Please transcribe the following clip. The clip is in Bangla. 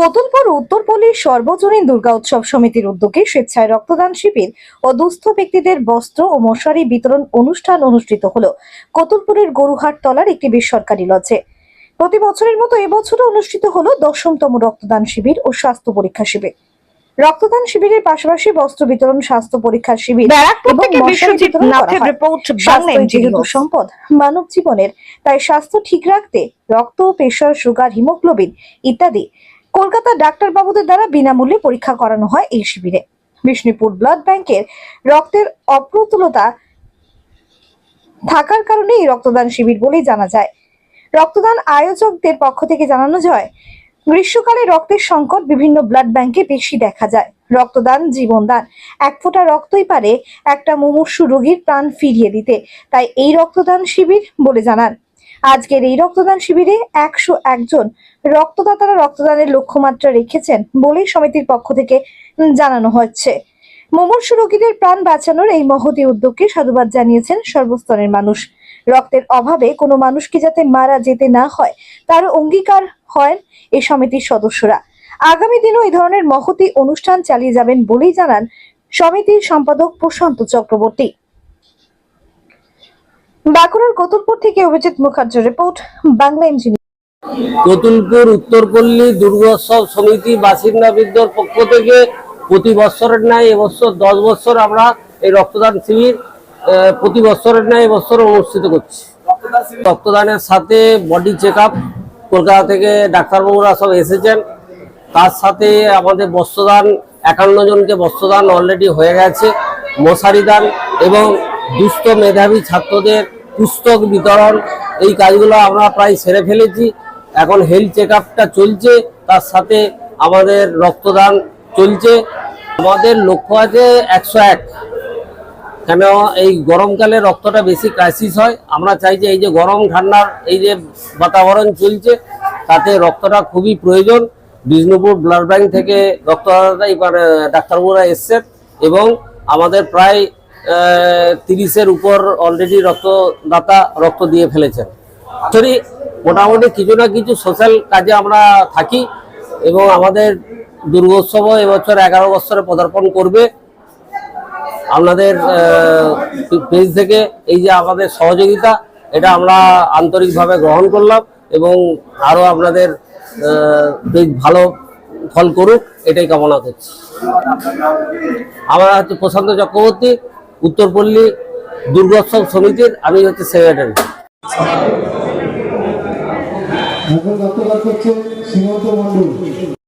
কতুলপুর উত্তরপল্লীর সর্বজনীন দুর্গা উৎসব সমিতির উদ্যোগে স্বেচ্ছায় রক্তদান শিবির ও দুস্থ ব্যক্তিদের বস্ত্র ও মশারি বিতরণ অনুষ্ঠান অনুষ্ঠিত হল। কতুলপুরের গরুহাট তলার একটি বেসরকারি লজে। প্রতি বছরের মতো এবছরও অনুষ্ঠিত হলো দশমতম রক্তদান শিবির ও স্বাস্থ্য পরীক্ষা শিবির। রক্তদান শিবিরের পাশাপাশি বস্ত্র বিতরণ স্বাস্থ্য পরীক্ষার শিবির এবং যেহেতু সম্পদ। মানব জীবনের তাই স্বাস্থ্য ঠিক রাখতে রক্ত প্রেশার সুগার হিমোগ্লোবিন ইত্যাদি কলকাতা ডাক্তারবাবুদের দ্বারা বিনামূল্যে পরীক্ষা করানো হয় এই শিবিরে। বিষ্ণুপুর ব্লাড ব্যাংকের রক্তের অপ্রতুলতা থাকার কারণে এই রক্তদান শিবির বলেই জানা যায়। রক্তদান আয়োজকদের পক্ষ থেকে জানানো যায়, গ্রীষ্মকালে রক্তের সংকট বিভিন্ন ব্লাড ব্যাংকে বেশি দেখা যায়। রক্তদান জীবনদান এক ফোঁটা রক্তই পারে একটা মুমূর্ষু রোগীর প্রাণ ফিরিয়ে দিতে। তাই এই রক্তদান শিবির বলে জানান। আজকের এই রক্তদান শিবিরে একশো একজন রক্তদাতারা রক্তদানের লক্ষ্যমাত্রা রেখেছেন বলেই সমিতির পক্ষ থেকে জানানো হচ্ছে। মুমূর্ষু রোগীদের প্রাণ বাঁচানোর এই মহতি উদ্যোগকে সাধুবাদ জানিয়েছেন সর্বস্তরের মানুষ। রক্তের অভাবে কোনো মানুষকে যাতে মারা যেতে না হয় তার অঙ্গীকার হয় এই সমিতির সদস্যরা। আগামী দিনও এই ধরনের মহতি অনুষ্ঠান চালিয়ে যাবেন বলেই জানান সমিতির সম্পাদক প্রশান্ত চক্রবর্তী। বাঁকুড়ার কতুলপুর থেকে অভিজিৎ মুখার্জীর রিপোর্ট, বাংলা ইঞ্জিনিয়ার। কতুলপুর উত্তরপল্লী দুর্গোৎসব সমিতি বাসিন্দাবৃন্দর পক্ষ থেকে প্রতি বছরের ন্যায় এবছর দশ বছর আমরা এই রক্তদান শিবির প্রতি বছরের ন্যায় এবছর অনুষ্ঠিত করছি। রক্তদানের সাথে বডি চেক আপ কলকাতা থেকে ডাক্তারবাবুরা সব এসেছেন। তার সাথে আমাদের বস্ত্রদান, একান্ন জনকে বস্ত্রদান অলরেডি হয়ে গেছে, মশারি দান এবং দুস্থ মেধাবী ছাত্রদের পুস্তক বিতরণ, এই কাজগুলো আমরা প্রায় সেরে ফেলেছি। এখন হেলথ চেক চলছে, তার সাথে আমাদের রক্তদান চলছে। আমাদের লক্ষ্য আছে একশো এক। কেন এই গরমকালে রক্তটা বেশি ক্রাইসিস হয়, আমরা চাই যে এই যে গরম, ঠান্ডার এই যে বাতাবরণ চলছে, তাতে রক্তটা খুবই প্রয়োজন। বিষ্ণুপুর ব্লাড ব্যাংক থেকে রক্তদাতা এবার, ডাক্তারবাবুরা এসছেন এবং আমাদের প্রায় তিরিশের উপর অলরেডি রক্তদাতা রক্ত দিয়ে ফেলেছেন। সরি, মোটামুটি কিছু না কিছু সোশ্যাল কাজে আমরা থাকি এবং আমাদের দুর্গোৎসব এবছর এগারো বছরে পদার্পণ করবে। আপনাদের পেজ থেকে এই যে আমাদের সহযোগিতা, এটা আমরা আন্তরিকভাবে গ্রহণ করলাম এবং আরও আপনাদের পেজ ভালো ফল করুক, এটাই কামনা করছি। আমরা হচ্ছে প্রশান্ত চক্রবর্তী। উত্তরপল্লী দুর্গোৎসব সমিতির আমি হচ্ছে সেক্রেটারি। করছে সীমান্ত মন্ডল।